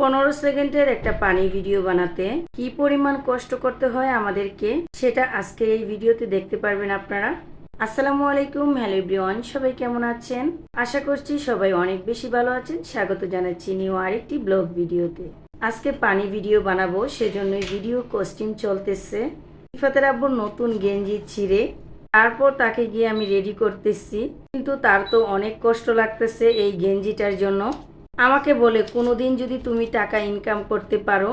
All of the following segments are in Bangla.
পনেরো সেকেন্ডের একটা পানি ভিডিও বানাতে কি পরিমাণ কষ্ট করতে হয় আমাদেরকে সেটা আজকের এই ভিডিওতে দেখতে পারবেন আপনারা। আসসালামু আলাইকুম, হ্যালো এভরিওয়ান, সবাই কেমন আছেন? আশা করছি সবাই অনেক বেশি ভালো আছেন। স্বাগত জানাচ্ছি নিউ আরেকটি ব্লগ ভিডিওতে। আজকে পানি ভিডিও বানাবো, সেজন্যই ভিডিও কস্টিউম চলতেছে। ইফাতের আব্বুর নতুন গেঞ্জি ছিঁড়ে তারপর তাকে গিয়ে আমি রেডি করতেছি। কিন্তু তার তো অনেক কষ্ট লাগতেছে এই গেঞ্জিটার জন্য। আমাকে বলে কোনো দিন যদি তুমি টাকা ইনকাম করতে পারো,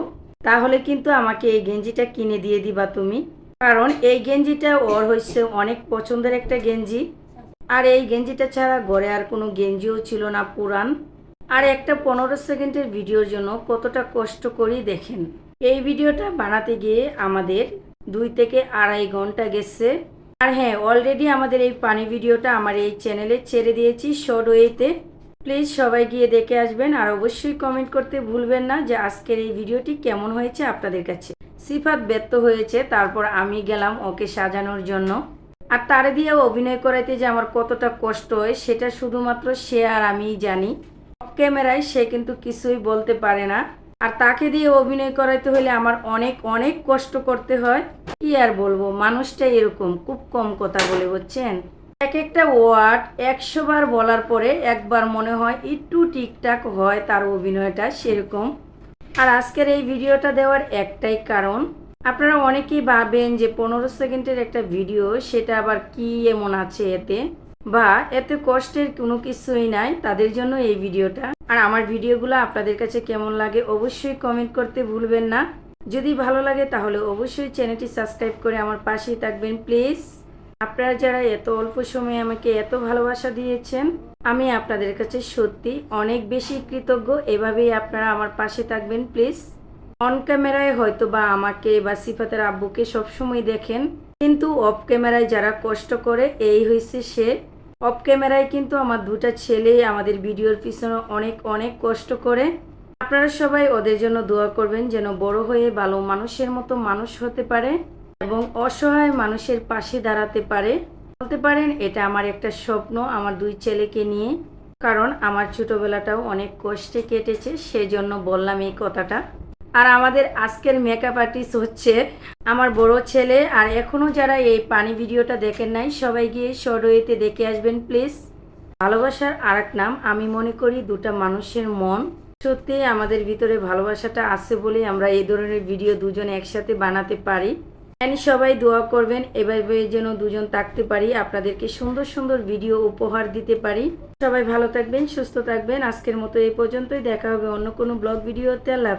তাহলে কিন্তু আমাকে এই গেঞ্জিটা কিনে দিয়ে দিবা তুমি। কারণ এই গেঞ্জিটা ওর হচ্ছে অনেক পছন্দের একটা গেঞ্জি। আর এই গেঞ্জিটা ছাড়া ঘরে আর কোনো গেঞ্জিও ছিল না পুরান। আর একটা পনেরো সেকেন্ডের ভিডিওর জন্য কতটা কষ্ট করি দেখেন। এই ভিডিওটা বানাতে গিয়ে আমাদের দুই থেকে আড়াই ঘণ্টা গেছে। আর হ্যাঁ অলরেডি আমাদের এই পানি ভিডিওটা আমার এই চ্যানেলে ছেড়ে দিয়েছি শর্ট ওয়েতে প্লিজ সবাই গিয়ে দেখে আসবেন আর অবশ্যই কমেন্ট করতে ভুলবেন না যে আজকের এই ভিডিওটি কেমন হয়েছে আপনাদের কাছে। সিফাত ব্যর্থ হয়েছে, তারপর আমি গেলাম ওকে সাজানোর জন্য। আর তারে দিয়ে অভিনয় করাইতে যে আমার কতটা কষ্ট হয়, সেটা শুধুমাত্র সে আর আমিই জানি। ক্যামেরায় সে কিন্তু কিছুই বলতে পারে না। আর তাকে দিয়ে অভিনয় করাইতে হলে আমার অনেক অনেক কষ্ট করতে হয়। কি আর বলব মানুষটা এরকম, খুব কম কথা বলে, বুঝছেন? এক একটা ওয়ার্ড একশো বার বলার পরে একবার মনে হয় একটু ঠিকঠাক হয় তার অভিনয়টা সেরকম। আর আজকের এই ভিডিওটা দেওয়ার একটাই কারণ, আপনারা অনেকেই ভাবেন যে পনেরো সেকেন্ডের একটা ভিডিও সেটা আবার কি এমন আছে এতে? বা এতে কষ্টের কোনো কিছুই নাই তাদের জন্য এই ভিডিওটা। আর আমার ভিডিওগুলো আপনাদের কাছে কেমন লাগে অবশ্যই কমেন্ট করতে ভুলবেন না। যদি ভালো লাগে তাহলে অবশ্যই চ্যানেলটি সাবস্ক্রাইব করে আমার পাশেই থাকবেন, প্লিজ। আপনারা যারা এত অল্প সময়ে আমাকে এত ভালোবাসা দিয়েছেন, আমি আপনাদের কাছে সত্যি অনেক বেশি কৃতজ্ঞ। এভাবেই আপনারা আমার পাশে থাকবেন, প্লিজ। অন ক্যামেরায় হয়তো বা আমাকে বা সিফাতের আব্বুকে সবসময় দেখেন, কিন্তু অফ ক্যামেরায় যারা কষ্ট করে, এই হয়েছে সে। অফ ক্যামেরায় কিন্তু আমার দুটা ছেলে আমাদের ভিডিওর পিছনে অনেক অনেক কষ্ট করে। আপনারা সবাই ওদের জন্য দোয়া করবেন যেন বড় হয়ে ভালো মানুষের মতো মানুষ হতে পারে। এবং অসহায় মানুষের পাশে দাঁড়াতে পারে। বলতে পারেন, এটা আমার একটা স্বপ্ন আমার দুই ছেলেকে নিয়ে। কারণ আমার ছোটবেলাটাও অনেক কষ্টে কেটেছে, সেজন্য বললাম এই কথাটা। আর আমাদের আজকের মেকআপ আর্টিস্ট হচ্ছে আমার বড় ছেলে। আর এখনও যারা এই পানি ভিডিওটা দেখেন নাই, সবাই গিয়ে সরইতে দেখে আসবেন প্লিজ ভালোবাসার আর নাম, আমি মনে করি দুটা মানুষের মন। সত্যি আমাদের ভিতরে ভালোবাসাটা আছে বলেই আমরা এই ধরনের ভিডিও দুজনে একসাথে বানাতে পারি। জানি সবাই দোয়া করবেন এভাবে যেন দুজন থাকতে পারি, আপনাদেরকে সুন্দর সুন্দর ভিডিও উপহার দিতে পারি। সবাই ভালো থাকবেন, সুস্থ থাকবেন, আজকের মতো এই পর্যন্তই, দেখা হবে অন্য কোনো ব্লগ ভিডিওতে, আল্লাহ